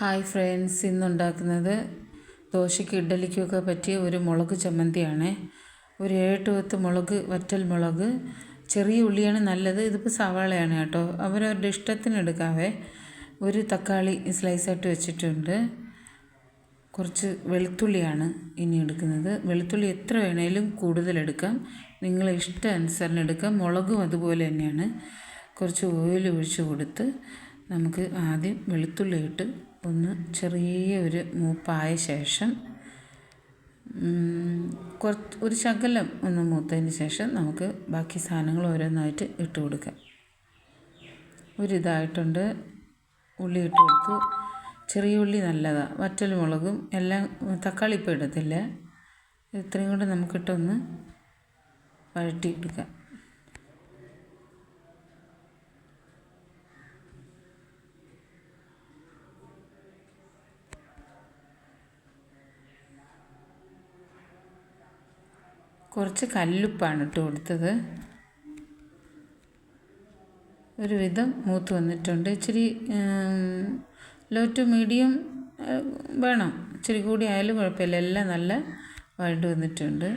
Hi friends ഇന്നുണ്ടാക്കുന്നത് ദോശയ്ക്ക് ഇഡ്ഡലിക്കൊക്കെ പറ്റിയ ഒരു മുളക് ചമ്മന്തിയാണ്. ഒരു ഏഴെട്ട് പത്ത് മുളക് വറ്റൽ മുളക് ചെറിയ ഉള്ളിയാണ് നല്ലത്. ഇതിപ്പോൾ സവാളയാണ് കേട്ടോ. അവരവരുടെ ഇഷ്ടത്തിന് എടുക്കാവേ ഒരു തക്കാളി സ്ലൈസായിട്ട് വെച്ചിട്ടുണ്ട്. കുറച്ച് വെളുത്തുള്ളിയാണ് ഇനി എടുക്കുന്നത്. വെളുത്തുള്ളി എത്ര വേണേലും കൂടുതലെടുക്കാം. നിങ്ങളെ ഇഷ്ടാനുസരണം എടുക്കാം മുളകും അതുപോലെ തന്നെയാണ്. കുറച്ച് ഓയിൽ ഒഴിച്ച് കൊടുത്ത് നമുക്ക് ആദ്യം വെളുത്തുള്ളി ഇട്ട് ഒന്ന് ചെറിയ ഒരു മൂപ്പായ ശേഷം കുറച്ച് ഒരു ശകലം ഒന്ന് മൂത്തതിന് ശേഷം നമുക്ക് ബാക്കി സാധനങ്ങൾ ഓരോന്നായിട്ട് ഇട്ട് കൊടുക്കാം. ഒരിതായിട്ടുണ്ട്. ഉള്ളി ഇട്ട് കൊടുത്തു. ചെറിയ ഉള്ളി നല്ലതാണ് വറ്റൽ മുളകും എല്ലാം തക്കാളി ഇപ്പോൾ ഇടത്തില്ല. ഇത്രയും കൂടെ നമുക്കിട്ടൊന്ന് വഴറ്റിയെടുക്കാം. കുറച്ച് കല്ലുപ്പാണ് ഇട്ട് കൊടുത്തത്. ഒരുവിധം മൂത്ത് വന്നിട്ടുണ്ട്. ഇച്ചിരി ലോ ടു മീഡിയം വേണം. ഇച്ചിരി കൂടി ആയാലും കുഴപ്പമില്ല. എല്ലാം നല്ല വഴണ്ട് വന്നിട്ടുണ്ട്.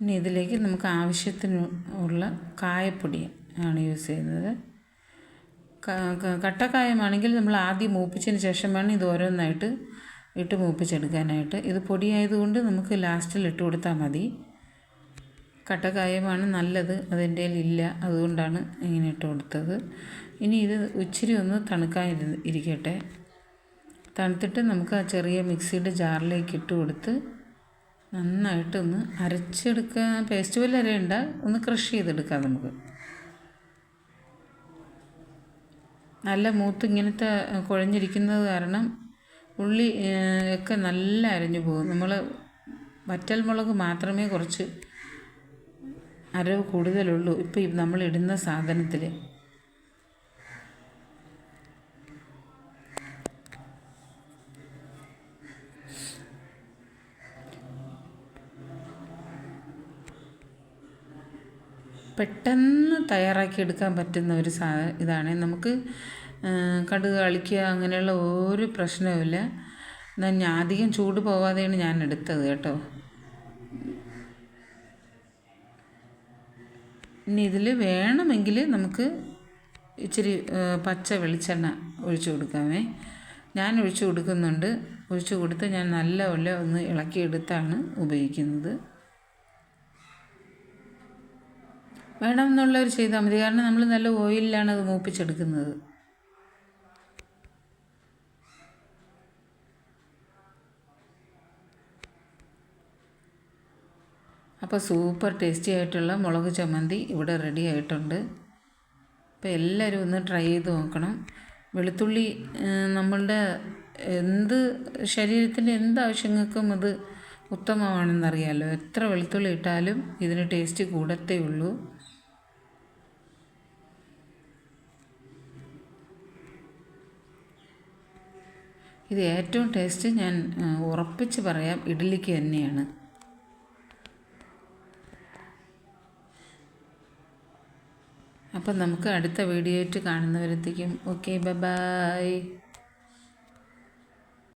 ഇനി ഇതിലേക്ക് നമുക്ക് ആവശ്യത്തിന് ഉള്ള കായപ്പൊടി ആണ് യൂസ് ചെയ്യുന്നത്. കട്ടക്കായമാണെങ്കിൽ നമ്മൾ ആദ്യം മൂപ്പിച്ചതിന് ശേഷം വേണം ഇത് ഓരോന്നായിട്ട് ഇട്ട് മൂപ്പിച്ചെടുക്കാനായിട്ട്. ഇത് പൊടിയായതുകൊണ്ട് നമുക്ക് ലാസ്റ്റിൽ ഇട്ട് കൊടുത്താൽ മതി. കട്ടക്കായമാണ് നല്ലത് അതെന്റെ ഇല്ല അതുകൊണ്ടാണ് ഇങ്ങനെ ഇട്ട് കൊടുത്തത്. ഇനി ഇത് ഇച്ചിരി ഒന്ന് തണുക്കാൻ ഇരിക്കട്ടെ. തണുത്തിട്ട് നമുക്ക് ആ ചെറിയ മിക്സിയുടെ ജാറിലേക്ക് ഇട്ട് കൊടുത്ത് നന്നായിട്ടൊന്ന് അരച്ചെടുക്കുക പേസ്റ്റ് പോലെ അരയണ്ട ഒന്ന് ക്രഷ് ചെയ്തെടുക്കാം നമുക്ക്. നല്ല മൂത്ത് ഇങ്ങനത്തെ കുഴഞ്ഞിരിക്കുന്നത് കാരണം ഉള്ളി ഒക്കെ നല്ല അരഞ്ഞു പോകും. നമ്മൾ വറ്റൽ മുളക് മാത്രമേ കുറച്ച് അരവ് കൂടുതലുള്ളൂ. ഇപ്പം നമ്മൾ ഇടുന്ന സാധനത്തിൽ പെട്ടെന്ന് തയ്യാറാക്കി എടുക്കാൻ പറ്റുന്ന ഒരു സാ ഇതാണ്. നമുക്ക് കടുക് കളിക്കുക അങ്ങനെയുള്ള ഒരു പ്രശ്നവുമില്ല. എന്നാൽ ഞാൻ അധികം ചൂട് പോവാതെയാണ് ഞാൻ എടുത്തത് കേട്ടോ. ഇനി ഇതിൽ വേണമെങ്കിൽ നമുക്ക് ഇച്ചിരി പച്ച വെളിച്ചെണ്ണ ഒഴിച്ചു കൊടുക്കാമേ. ഞാൻ ഒഴിച്ചു കൊടുക്കുന്നുണ്ട്. ഒഴിച്ചു കൊടുത്ത് ഞാൻ നല്ല ഒല്ല ഒന്ന് ഇളക്കിയെടുത്താണ് ഉപയോഗിക്കുന്നത്. വേണമെന്നുള്ളവർ ചെയ്താൽ മതി. കാരണം നമ്മൾ നല്ല ഓയിലിലാണ് അത് മൂപ്പിച്ചെടുക്കുന്നത്. അപ്പോൾ സൂപ്പർ ടേസ്റ്റി ആയിട്ടുള്ള മുളക് ചമ്മന്തി ഇവിടെ റെഡി ആയിട്ടുണ്ട്. അപ്പോൾ എല്ലാവരും ഒന്ന് ട്രൈ ചെയ്ത് നോക്കണം. വെളുത്തുള്ളി നമ്മളുടെ എന്ത് ശരീരത്തിന്റെ എന്ത് ആവശ്യങ്ങൾക്കും അത് ഉത്തമമാണെന്നറിയാമല്ലോ എത്ര വെളുത്തുള്ളി ഇട്ടാലും ഇതിന് ടേസ്റ്റ് കൂടത്തേ ഉള്ളൂ. ഇത് ഏറ്റവും ടേസ്റ്റ് ഞാൻ ഉറപ്പിച്ച് പറയാം ഇഡ്ഡലിക്ക് തന്നെയാണ്. അപ്പം നമുക്ക് അടുത്ത വീഡിയോയിട്ട് കാണുന്നവരത്തേക്കും ഓക്കെ ബൈ